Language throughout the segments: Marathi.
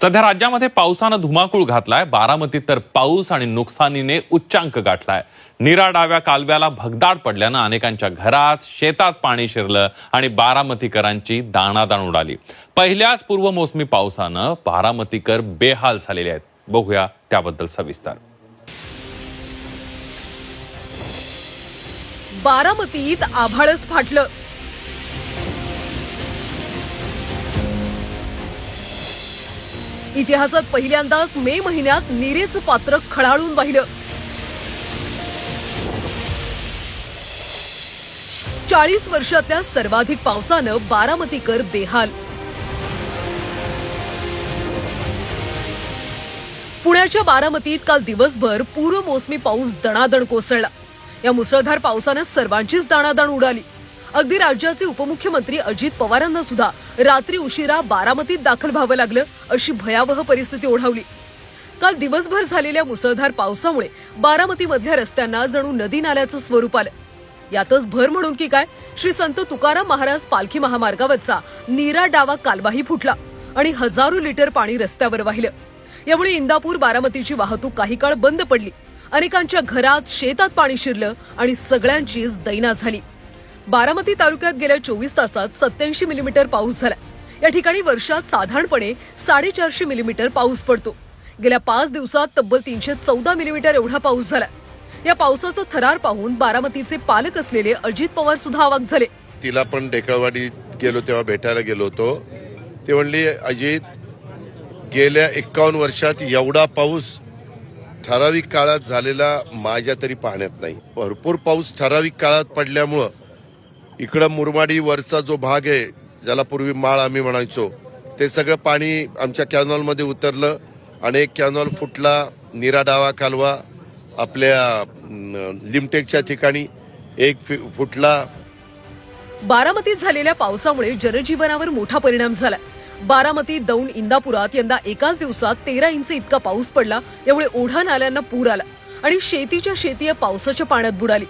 सध्या राज्यामध्ये पावसानं धुमाकूळ घातलाय बारामतीत तर पाऊस आणि नुकसानीने उच्चांक गाठलाय. निरा डाव्या कालव्याला भगदाड पडल्यानं अनेकांच्या घरात शेतात पाणी शिरलं आणि बारामतीकरांची दाणादाण उडाली. पहिल्याच पूर्वमोसमी पावसानं बारामतीकर बेहाल झालेले आहेत. बघूया त्याबद्दल सविस्तर. बारामतीत आभाळच फाटलं. इतिहासात पहिल्यांदाच मे महिन्यात नीरेच पात्र खळाळून पाहिलं चाळीस वर्षातल्या सर्वाधिक पावसानं बारामतीकर बेहाल. पुण्याच्या बारामतीत काल दिवसभर पूर्व मोसमी पाऊस दणादण कोसळला. या मुसळधार पावसानं सर्वांचीच दाणादाण उडाली. अगदी राज्याचे उपमुख्यमंत्री अजित पवारांना सुद्धा रात्री उशिरा बारामतीत दाखल व्हावं लागलं अशी भयावह परिस्थिती ओढावली. काल दिवसभर झालेल्या मुसळधार पावसामुळे बारामतीमधल्या रस्त्यांना जणू नदी नाल्याचं स्वरूप आलं. यातच भर म्हणून की काय श्री संत तुकाराम महाराज पालखी महामार्गावरचा नीरा डावा कालवाही फुटला आणि हजारो लिटर पाणी रस्त्यावर वाहिलं. यामुळे इंदापूर बारामतीची वाहतूक काही काळ बंद पडली. अनेकांच्या घरात शेतात पाणी शिरलं आणि सगळ्यांचीच दैना झाली. बारामती तालुक्यात गेल्या चोवीस तासात सत्याऐंशी मिलीमीटर पाऊस झाला. या ठिकाणी वर्षात साधारणपणे साडेचारशे मिलीमीटर पाऊस पडतो. गेल्या पाच दिवसात तब्बल तीनशे चौदा मिलीमीटर एवढा पाऊस झाला. या पावसाचा थरार पाहून बारामतीचे पालक असलेले अजित पवार सुद्धा आवाक झाले. तिला पण ढेकळवाडीत गेलो तेव्हा भेटायला गेलो होतो. ते म्हणली अजित गेल्या एक्कावन्न वर्षात एवढा पाऊस ठराविक काळात झालेला माझ्या तरी पाहण्यात नाही. भरपूर पाऊस ठराविक काळात पडल्यामुळं इकडं मुरमाडी वरचा जो भाग आहे ज्याला पूर्वी माळ आम्ही म्हणायचो ते सगळं पाणी आमच्या कॅनॉलमध्ये उतरलं आणि एक कॅनॉल फुटला निरा डावा कालवा आपल्या लिमटेकच्या ठिकाणी एक फि- फुटला. बारामतीत झालेल्या पावसामुळे जनजीवनावर मोठा परिणाम झाला. बारामती दौंड इंदापुरात यंदा एकाच दिवसात तेरा इंच इतका पाऊस पडला यामुळे ओढा नाल्यांना पूर आला आणि शेतीच्या शेती या पावसाच्या पाण्यात बुडाली.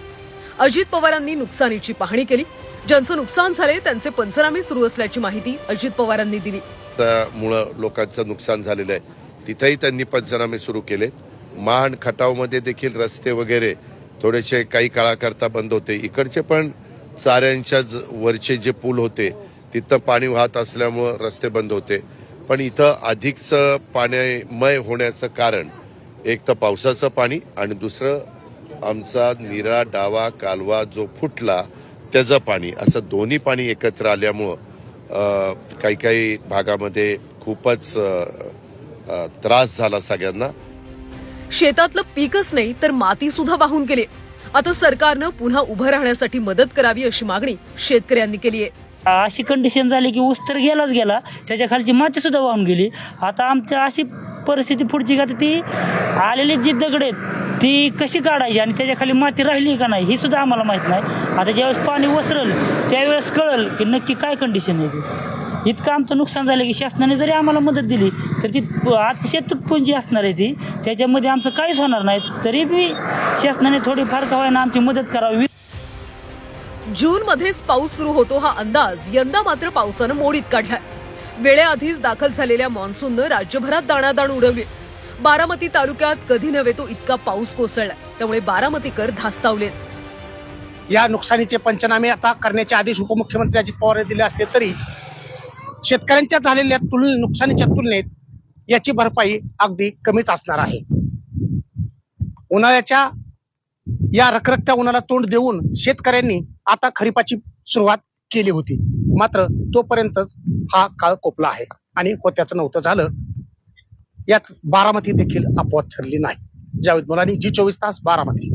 अजित पवारांनी नुकसानीची पाहणी केली. ज्यांचं नुकसान झाले त्यांचे पंचनामे सुरू असल्याची माहिती अजित पवारांनी दिली. त्यामुळं लोकांचं नुकसान झालेलं आहे. तिथेही त्यांनी पंचनामे सुरू केले मान खटावमध्ये देखील रस्ते वगैरे थोडेसे काही काळाकरता बंद होते. इकडचे पण चाऱ्यांच्या ज- वरचे जे पूल होते तिथं पाणी वाहत असल्यामुळं रस्ते बंद होते. पण इथं अधिकचं पाण्यामय होण्याचं कारण एक तर पावसाचं पाणी आणि दुसरं आमचा निरा डावा कालवा जो फुटला त्याचं पाणी असं दोन्ही पाणी एकत्र आल्यामुळं काही काही भागामध्ये खूपच त्रास झाला सगळ्यांना. शेतातलं पीकच नाही तर माती सुद्धा वाहून गेली. आता सरकारनं पुन्हा उभं राहण्यासाठी मदत करावी अशी मागणी शेतकऱ्यांनी केली आहे. अशी कंडिशन झाली की ऊस तर गेलाच गेला त्याच्या खालची माती सुद्धा वाहून गेली. आता आमच्या अशी परिस्थिती पुढची का ती आलेली जी दगड आहेत ती कशी काढायची आणि त्याच्याखाली माती राहिली का नाही ही सुद्धा आम्हाला माहीत नाही. आता ज्यावेळेस पाणी वसरल त्यावेळेस कळल की नक्की काय कंडिशन आहे ती. इतकं आमचं नुकसान झालं की शासनाने जरी आम्हाला मदत दिली तर ती अतिशय तुटपुंजी असणार आहे ती त्याच्यामध्ये आमचं काहीच होणार नाही. तरी बी शासनाने थोडीफार का आमची मदत करावी. जून मध्येच पाऊस सुरू होतो हा अंदाज यंदा मात्र पावसानं मोडीत काढलाय. वेळेआधीच दाखल झालेल्या मान्सूननं राज्यभरात दाणादाण उडवली. बारामती तालुक्यात कधी नव्हे तो इतका पाऊस कोसळला. त्यामुळे बारामतीकर धास्तावले या नुकसानीचे पंचनामे आता करण्याचे आदेश उपमुख्यमंत्री अजित पवार दिले असले तरी शेतकऱ्यांच्या झालेल्या तुल नुकसानीच्या तुलनेत याची भरपाई अगदी कमीच असणार आहे. उन्हाळ्याच्या या रखरखत्या उन्हाला तोंड देऊन शेतकऱ्यांनी आता खरीपाची सुरुवात केली होती. मात्र तोपर्यंतच हा काळ कोपला आहे आणि होत्याचं नव्हतं झालं. यात बारामती देखील अपवाद ठरली नाही. जावेद मुलानी जी चोवीस तास बारामती